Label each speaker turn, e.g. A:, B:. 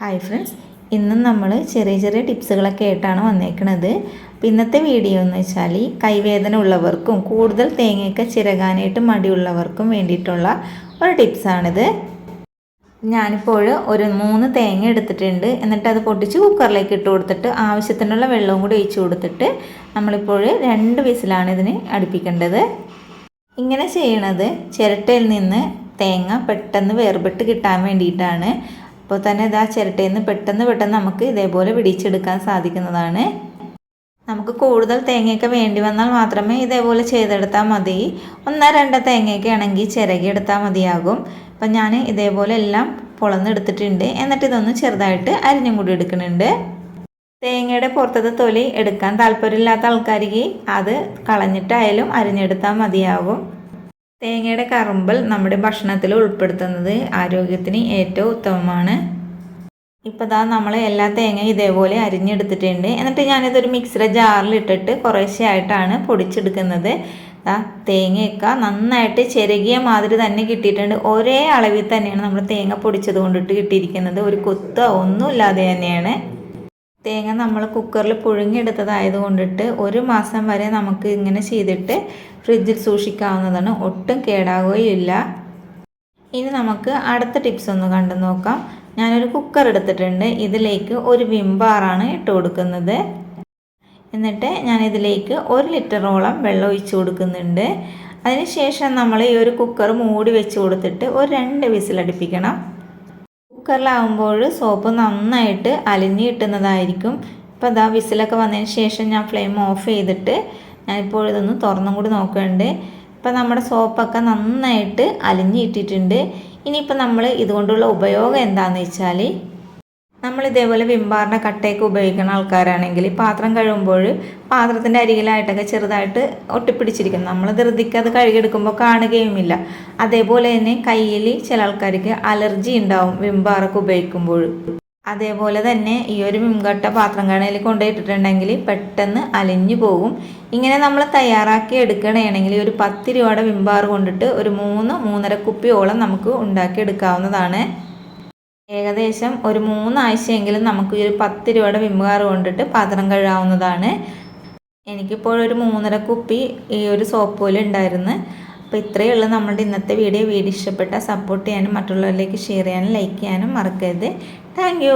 A: Hi friends ഇന്നും നമ്മൾ ചെറിയ ചെറിയ ടിപ്സുകളൊക്കെ ആയിട്ടാണ് വന്നേക്കുന്നത് ഇന്നത്തെ വീഡിയോ എന്ന് വെച്ചാൽ കൈവേദന ഉള്ളവർക്കും കൂടുതൽ തേങ്ങയൊക്കെ ചിരകാനായിട്ട് മടിയുള്ളവർക്കും വേണ്ടിയിട്ടുള്ള ഒരു ടിപ്സാണിത്. ഞാനിപ്പോൾ ഒരു മൂന്ന് തേങ്ങ എടുത്തിട്ടുണ്ട്. എന്നിട്ട് അത് പൊട്ടിച്ച് കുക്കറിലേക്ക് ഇട്ട് കൊടുത്തിട്ട് ആവശ്യത്തിനുള്ള വെള്ളവും കൂടി ഒഴിച്ച് കൊടുത്തിട്ട് നമ്മളിപ്പോൾ രണ്ട് വിസിലാണ് ഇതിന് അടുപ്പിക്കേണ്ടത്. ഇങ്ങനെ ചെയ്യണത് ചിരട്ടയിൽ നിന്ന് തേങ്ങ പെട്ടെന്ന് വേർപെട്ട് കിട്ടാൻ വേണ്ടിയിട്ടാണ്. അപ്പോൾ തന്നെ ഇതാ ചിരട്ടയിൽ നിന്ന് പെട്ടെന്ന് പെട്ടെന്ന് നമുക്ക് ഇതേപോലെ പിടിച്ചെടുക്കാൻ സാധിക്കുന്നതാണ്. നമുക്ക് കൂടുതൽ തേങ്ങയൊക്കെ വേണ്ടി വന്നാൽ മാത്രമേ ഇതേപോലെ ചെയ്തെടുത്താൽ മതി. ഒന്നോ രണ്ടോ തേങ്ങയൊക്കെ ആണെങ്കിൽ ചിരകിയെടുത്താൽ മതിയാകും. അപ്പം ഞാൻ ഇതേപോലെ എല്ലാം പൊളന്നെടുത്തിട്ടുണ്ട്. എന്നിട്ട് ഇതൊന്ന് ചെറുതായിട്ട് അരിഞ്ഞും കൂടി എടുക്കുന്നുണ്ട്. തേങ്ങയുടെ പുറത്തത്തെ തൊലി എടുക്കാൻ താല്പര്യമില്ലാത്ത ആൾക്കാർക്ക് അത് കളഞ്ഞിട്ടായാലും അരിഞ്ഞെടുത്താൽ മതിയാകും. തേങ്ങയുടെ കറുമ്പൽ നമ്മുടെ ഭക്ഷണത്തിൽ ഉൾപ്പെടുത്തുന്നത് ആരോഗ്യത്തിന് ഏറ്റവും ഉത്തമമാണ്. ഇപ്പോൾ ദാ നമ്മൾ എല്ലാ തേങ്ങയും ഇതേപോലെ അരിഞ്ഞെടുത്തിട്ടുണ്ട്. എന്നിട്ട് ഞാനിതൊരു മിക്സിയുടെ ജാറിലിട്ടിട്ട് ഇട്ടിട്ട് കുറേശ്ശെ ആയിട്ടാണ് പൊടിച്ചെടുക്കുന്നത്. ദാ തേങ്ങയൊക്കെ നന്നായിട്ട് ചിരകിയ മാതിരി തന്നെ കിട്ടിയിട്ടുണ്ട്. ഒരേ അളവിൽ തന്നെയാണ് നമ്മൾ തേങ്ങ പൊടിച്ചത് കൊണ്ടിട്ട് കിട്ടിയിരിക്കുന്നത്. ഒരു കൊത്തോ ഒന്നുമില്ലാതെ തന്നെയാണ്. തേങ്ങ നമ്മൾ കുക്കറിൽ പുഴുങ്ങിയെടുത്തതായത് കൊണ്ടിട്ട് ഒരു മാസം വരെ നമുക്ക് ഇങ്ങനെ ചെയ്തിട്ട് ഫ്രിഡ്ജിൽ സൂക്ഷിക്കാവുന്നതാണ്. ഒട്ടും കേടാവുകയില്ല. ഇനി നമുക്ക് അടുത്ത ടിപ്സ് ഒന്ന് കണ്ടു നോക്കാം. ഞാനൊരു കുക്കർ എടുത്തിട്ടുണ്ട്. ഇതിലേക്ക് ഒരു വിംബാറാണ് ഇട്ട് കൊടുക്കുന്നത്. എന്നിട്ട് ഞാൻ ഇതിലേക്ക് ഒരു ലിറ്ററോളം വെള്ളം ഒഴിച്ചു കൊടുക്കുന്നുണ്ട്. അതിനുശേഷം നമ്മൾ ഈ ഒരു കുക്കർ മൂടി വെച്ച് കൊടുത്തിട്ട് ഒരു രണ്ട് വിസിലടുപ്പിക്കണം. കുക്കറിലാവുമ്പോൾ സോപ്പ് നന്നായിട്ട് അലിഞ്ഞ് കിട്ടുന്നതായിരിക്കും. ഇപ്പോൾ അതാ വിസിലൊക്കെ വന്നതിന് ശേഷം ഞാൻ ഫ്ലെയിം ഓഫ് ചെയ്തിട്ട് ഞാനിപ്പോൾ ഇതൊന്ന് തുറന്നും കൂടി നോക്കുന്നുണ്ട്. ഇപ്പോൾ നമ്മുടെ സോപ്പൊക്കെ നന്നായിട്ട് അലിഞ്ഞ് കിട്ടിയിട്ടുണ്ട്. ഇനിയിപ്പോൾ നമ്മൾ ഇതുകൊണ്ടുള്ള ഉപയോഗം എന്താണെന്ന് വെച്ചാൽ നമ്മൾ ഇതേപോലെ വിംബാറിന്റെ കട്ടയൊക്കെ ഉപയോഗിക്കുന്ന ആൾക്കാരാണെങ്കിൽ പാത്രം കഴുകുമ്പോൾ പാത്രത്തിന്റെ അരികിലായിട്ടൊക്കെ ചെറുതായിട്ട് ഒട്ടിപ്പിടിച്ചിരിക്കും നമ്മൾ ധൃതിക്ക് അത് കഴുകിയെടുക്കുമ്പോൾ കാണുകയുമില്ല. അതേപോലെ തന്നെ കയ്യിൽ ചില ആൾക്കാർക്ക് അലർജി ഉണ്ടാവും വിംബാറൊക്കെ ഉപയോഗിക്കുമ്പോൾ. അതേപോലെ തന്നെ ഈ ഒരു വിംകട്ട പാത്രം കണയിൽ കൊണ്ടുപോയിട്ടിട്ടുണ്ടെങ്കിൽ പെട്ടെന്ന് അലിഞ്ഞു പോകും. ഇങ്ങനെ നമ്മൾ തയ്യാറാക്കി എടുക്കണമെങ്കിൽ ഒരു പത്ത് രൂപയുടെ വിംബാർ കൊണ്ടിട്ട് ഒരു മൂന്ന് മൂന്നര കുപ്പിയോളം നമുക്ക് ഉണ്ടാക്കി എടുക്കാവുന്നതാണ് ഏകദേശം ഒരു മൂന്നാഴ്ചയെങ്കിലും നമുക്ക് ഈ ഒരു പത്ത് രൂപയുടെ വിമ്മുകാർ കൊണ്ടിട്ട് പാത്രം കഴുകാവുന്നതാണ്. എനിക്കിപ്പോൾ ഒരു മൂന്നര കുപ്പി ഈ ഒരു സോപ്പ് പോലെ ഉണ്ടായിരുന്നു. അപ്പോൾ ഇത്രയേ ഉള്ളൂ നമ്മുടെ ഇന്നത്തെ വീഡിയോ. വീഡിയോ ഇഷ്ടപ്പെട്ടാൽ സപ്പോർട്ട് ചെയ്യാനും മറ്റുള്ളവരിലേക്ക് ഷെയർ ചെയ്യാനും ലൈക്ക് ചെയ്യാനും മറക്കരുത്. താങ്ക്